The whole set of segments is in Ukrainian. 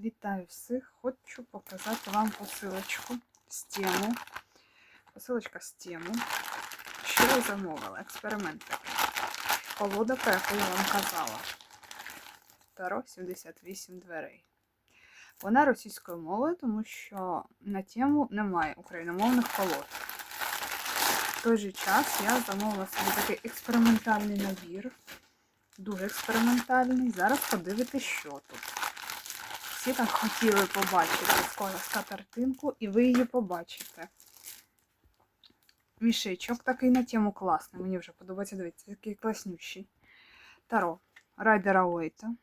Вітаю всіх! Хочу показати вам посилочку з тему. Посилочка з тему. Що я замовила? Експеримент такий. Колода, про яку я вам казала. Таро 78 дверей. Вона російською мовою, тому що на тему немає україномовних колод. В той же час я замовила собі такий експериментальний набір. Дуже експериментальний. Зараз подивитися, що тут. Всі так хотіли побачити скоро скатертинку, і ви її побачите. Мішечок такий на тему класний. Мені вже подобається, дивіться, який класнющий. Таро Райдера Уейта.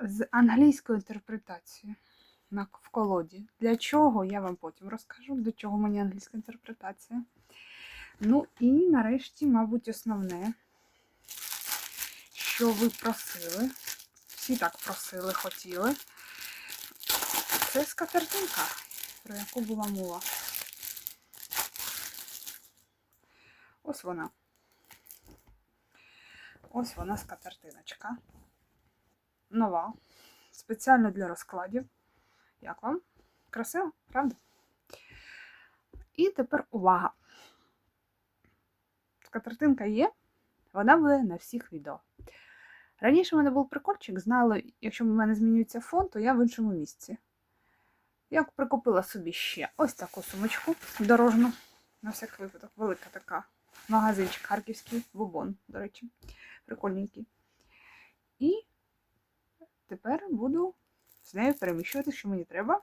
З англійською інтерпретацією на, в колоді. Для чого, я вам потім розкажу, для чого мені англійська інтерпретація. Ну і нарешті, мабуть, основне, що ви просили всі так просили, хотіли. Це скатертинка, про яку була мова. Ось вона. Ось вона скатертиночка. Нова. Спеціально для розкладів. Як вам? Красиво, правда? І тепер увага. Скатертинка є, вона буде на всіх відео. Раніше в мене був прикольчик, знала, якщо в мене змінюється фон, то я в іншому місці. Я прикупила собі ще ось таку сумочку дорожну. На всяк випадок, велика така. Магазинчик харківський, бубон, до речі, прикольненький. І тепер буду з нею переміщувати, що мені треба.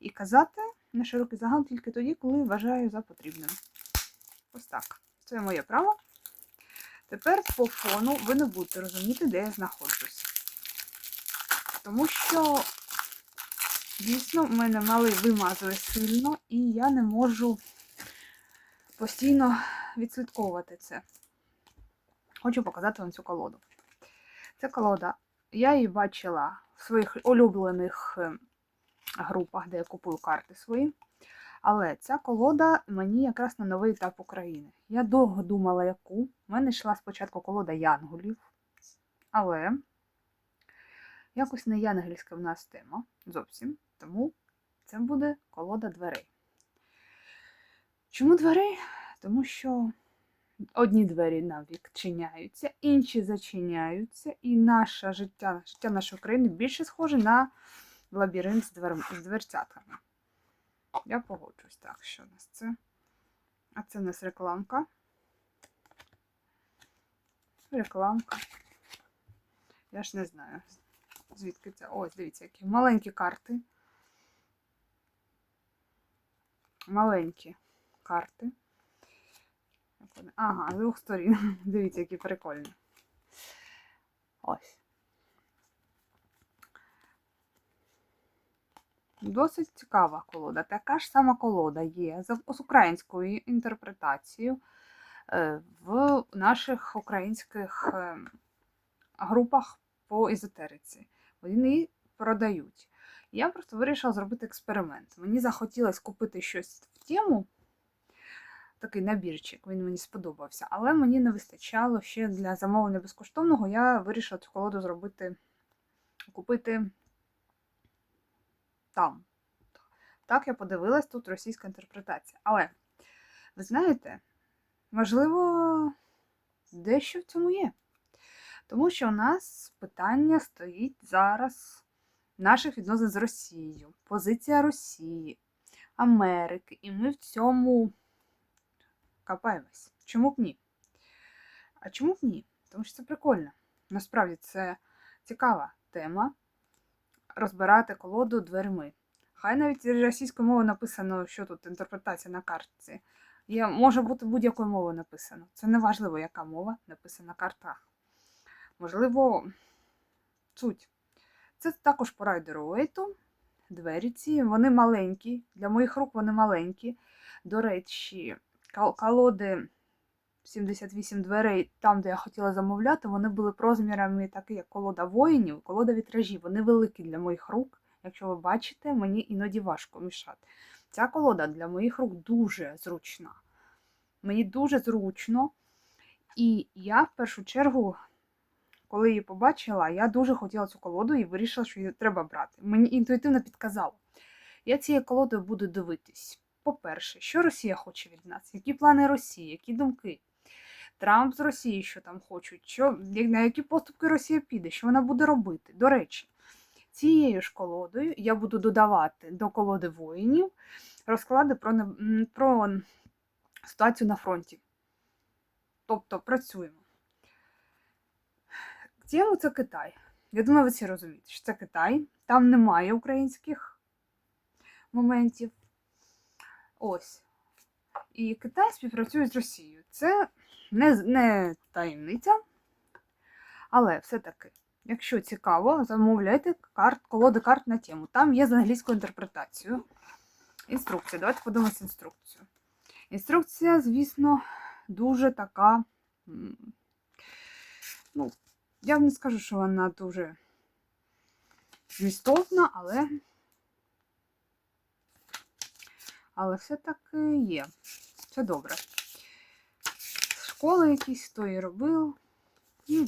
І казати на широкий загал тільки тоді, коли вважаю за потрібним. Ось так. Це моє право. Тепер по фону ви не будете розуміти, де я знаходжусь. Тому що, дійсно, в мене мали вимазали сильно, і я не можу постійно відслідковувати це. Хочу показати вам цю колоду. Ця колода, я її бачила в своїх улюблених групах, де я купую карти свої. Але ця колода мені якраз на новий етап України. Я довго думала, яку. У мене йшла спочатку колода янголів. Але якось не янгельська в нас тема зовсім. Тому це буде колода дверей. Чому дверей? Тому що одні двері навік чиняються, інші зачиняються, і наше життя, життя нашої країни більше схоже на лабіринт з, двер... Я погоджусь. Так, що у нас це? А це у нас рекламка. Рекламка. Я ж не знаю, звідки це. Ось, дивіться, які маленькі карти. Маленькі карти. Ага, з двох сторін. Дивіться, які прикольні. Ось. Досить цікава колода. Така ж сама колода є з українською інтерпретацією в наших українських групах по езотериці. Вони її продають. Я просто вирішила зробити експеримент. Мені захотілося купити щось в тему, такий набірчик, він мені сподобався, але мені не вистачало ще для замовлення безкоштовного. Я вирішила цю колоду зробити, купити там. Так, я подивилась, тут російська інтерпретація. Але, ви знаєте, можливо, дещо в цьому є. Тому що у нас питання стоїть зараз наших відносин з Росією, позиція Росії, Америки, і ми в цьому копаємось. Чому б ні? А чому б ні? Тому що це прикольно. Насправді це цікава тема розбирати колоду дверми. Хай навіть російською мовою написано, що тут інтерпретація на картці. Є, Може бути будь-якою мовою написано. Це не важливо, яка мова написана на картах. Можливо, суть. Це також по райдеру Уейту. Двері ці, вони маленькі. Для моїх рук вони маленькі. До речі, колоди 78 дверей, там, де я хотіла замовляти, вони були розмірами, такі, як колода воїнів, колода вітражів. Вони великі для моїх рук. Якщо ви бачите, мені іноді важко мішати. Ця колода для моїх рук дуже зручна. Мені дуже зручно. І я в першу чергу коли її побачила, я дуже хотіла цю колоду і вирішила, що її треба брати. Мені інтуїтивно підказало. Я цією колодою буду дивитись. По-перше, що Росія хоче від нас, які плани Росії, які думки. Трамп з Росії, що там хочуть, що, на які поступки Росія піде, що вона буде робити. До речі, цією ж колодою я буду додавати до колоди воїнів розклади про, про ситуацію на фронті. Тобто працюємо. Тему це Китай. Я думаю, ви всі розумієте, що це Китай. Там немає українських моментів. Ось. І Китай співпрацює з Росією. Це не, не таємниця. Але все-таки, якщо цікаво, замовляйте карт, колоди карт на тему. Там є з англійською інтерпретацією. Інструкція. Давайте подивимося інструкцію. Інструкція, звісно, дуже така. Ну, я не скажу, що вона дуже змістовна, але. Але все-таки є. Все добре. Школи якісь, хто її робив. М.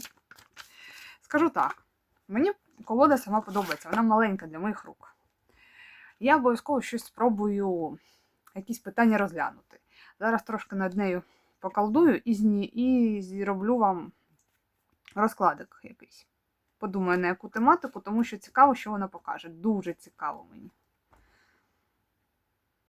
Скажу так, мені колода сама подобається, вона маленька для моїх рук. Я обов'язково щось спробую, якісь питання розглянути. Зараз трошки над нею поколдую і, зні, і зроблю вам розкладик якийсь. Подумаю на яку тематику, тому що цікаво, що вона покаже. Дуже цікаво мені.